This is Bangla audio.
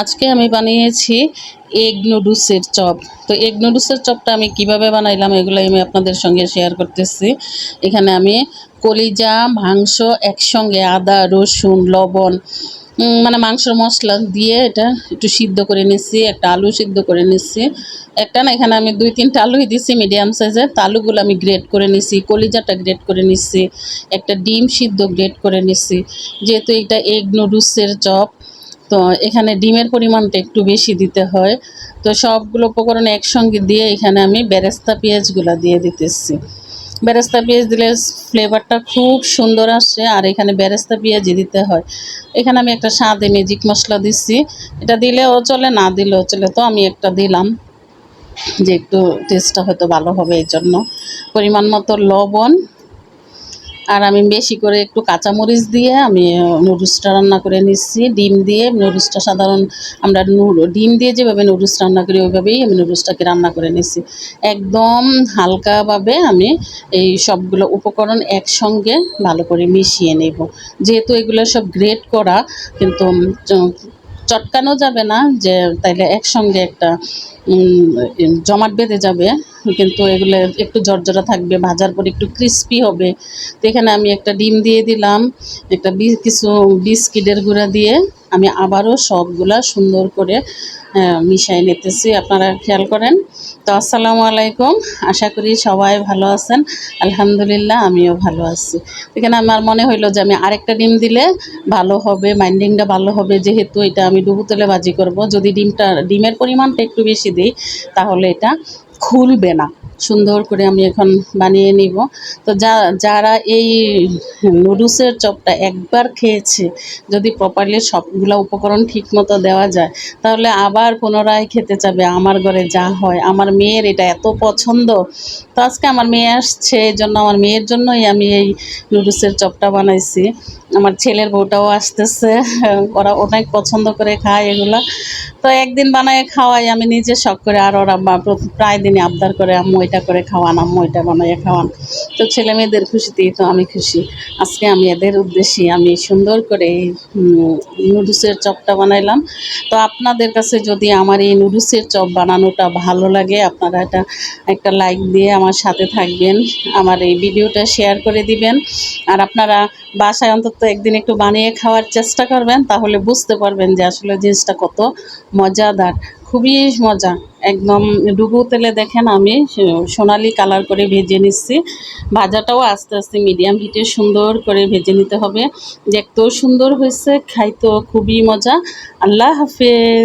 আজকে আমি বানিয়েছি এগ নুডলসের চপ। তো এগ নুডলসের চপটা আমি কীভাবে বানাইলাম এগুলো আমি আপনাদের সঙ্গে শেয়ার করতেছি। এখানে আমি কলিজা, মাংস, একসঙ্গে আদা, রসুন, লবণ মানে মাংসর মশলা দিয়ে এটা একটু সিদ্ধ করে নিচ্ছি একটা আলু সিদ্ধ করে নিচ্ছি একটা না, এখানে আমি দুই, তিনটা আলুই দিচ্ছি মিডিয়াম সাইজের আলুগুলো আমি গ্রেট করে নিচ্ছি কলিজাটা গ্রেট করে নিচ্ছি একটা ডিম সিদ্ধ গ্রেট করে নিচ্ছি যেহেতু এটা এগ নুডলসের চপ তো এখানে ডিমের পরিমাণটা একটু বেশি দিতে হয়। তো সবগুলো উপকরণ একসঙ্গে দিয়ে এখানে আমি বেরেস্তা পেঁয়াজগুলো দিয়ে দিতেছি। বেরেস্তা পেঁয়াজ দিলে ফ্লেভারটা খুব সুন্দর আসে আর এখানে বেরেস্তা পেঁয়াজই দিতে হয়। এখানে আমি একটা স্বাদে ম্যাজিক মশলা দিচ্ছি এটা দিলেও চলে, না দিলেও চলে, তো আমি একটা দিলাম। যে একটু টেস্টটা হয়তো ভালো হবে এই জন্য পরিমাণ মতো লবণ আর আমি বেশি করে একটু কাঁচামরিচ দিয়ে আমি নুডলসটা রান্না করে নিচ্ছি। ডিম দিয়ে নুডলসটা সাধারণ আমরা ডিম দিয়ে যেভাবে নুডলস রান্না করি, ওইভাবেই আমি নুডলসটাকে রান্না করে নিচ্ছি। একদম হালকাভাবে আমি এই সবগুলো উপকরণ একসঙ্গে ভালো করে মিশিয়ে নেব। যেহেতু এগুলো সব গ্রেট করা, কিন্তু চটকানো যাবে না, যে তাইলে একসঙ্গে একটা জমাট বেঁধে যাবে, কিন্তু এগুলো একটু জর্জরা থাকবে, ভাজার পর একটু ক্রিস্পি হবে। তো এখানে আমি একটা ডিম দিয়ে দিলাম, একটা কিছু বিস্কিটের গুঁড়া দিয়ে আমি আবারও সবগুলা সুন্দর করে মিশাই নিতেছি, আপনারা খেয়াল করেন। তো আসসালামু আলাইকুম, আশা করি সবাই ভালো আছেন। আলহামদুলিল্লাহ, আমিও ভালো আছি। এখানে আমার মনে হইল যে আমি আরেকটা ডিম দিলে ভালো হবে, মাইন্ডিংটা ভালো হবে, যেহেতু এটা আমি ডুবু তেলে ভাজি করব। যদি ডিমটা, ডিমের পরিমাণটা একটু বেশি দিই, তাহলে এটা খুলবে না। সুন্দর করে আমি এখন বানিয়ে নিব। তো যা, যারা এই নুডলসের চপটা একবার খেয়েছে, যদি প্রপারলি সবগুলো উপকরণ ঠিকমতো দেওয়া যায়, তাহলে আবার পুনরায় খেতে চাবে আমার ঘরে যা হয়। আমার মেয়ের এটা এত পছন্দ। তো আজকে আমার মেয়ে আসছে, এই জন্য আমার মেয়ের জন্যই আমি এই নুডলসের চপটা বানাইছি। আমার ছেলের বউটাও আসতেছে, ওরা অনেক পছন্দ করে খায় এগুলা। তো একদিন বানায় খাওয়াই, আমি নিজে শখ করে, আর ওরা প্রায় দিনই আবদার করে, আম্মু, এটা করে খাওয়ান, আম্মু, এটা বানাইয়ে খাওয়ান। তো ছেলে মেয়েদের খুশিতেই তো আমি খুশি। আজকে আমি এদের উদ্দেশ্যে আমি সুন্দর করে নুডলসের চপটা বানাইলাম। তো আপনাদের কাছে যদি আমার এই নুডলসের চপ বানানোটা ভালো লাগে, আপনারা এটা একটা লাইক দিয়ে আমার সাথে থাকবেন, আমার এই ভিডিওটা শেয়ার করে দিবেন। আর আপনারা বাসায় অন্তত একদিন একটু বানিয়ে খাওয়ার চেষ্টা করবেন, তাহলে বুঝতে পারবেন যে আসলে জিনিসটা কত মজাদার। খুবই মজা। একদম ডুবু তেলে দেখেন আমি, সোনালি কালার করে ভেজে নিচ্ছি। ভাজাটাও আস্তে আস্তে মিডিয়াম হিটে সুন্দর করে ভেজে নিতে হবে। দেখতেও সুন্দর হয়েছে, খাইতেও খুবই মজা। আল্লাহ হাফেজ।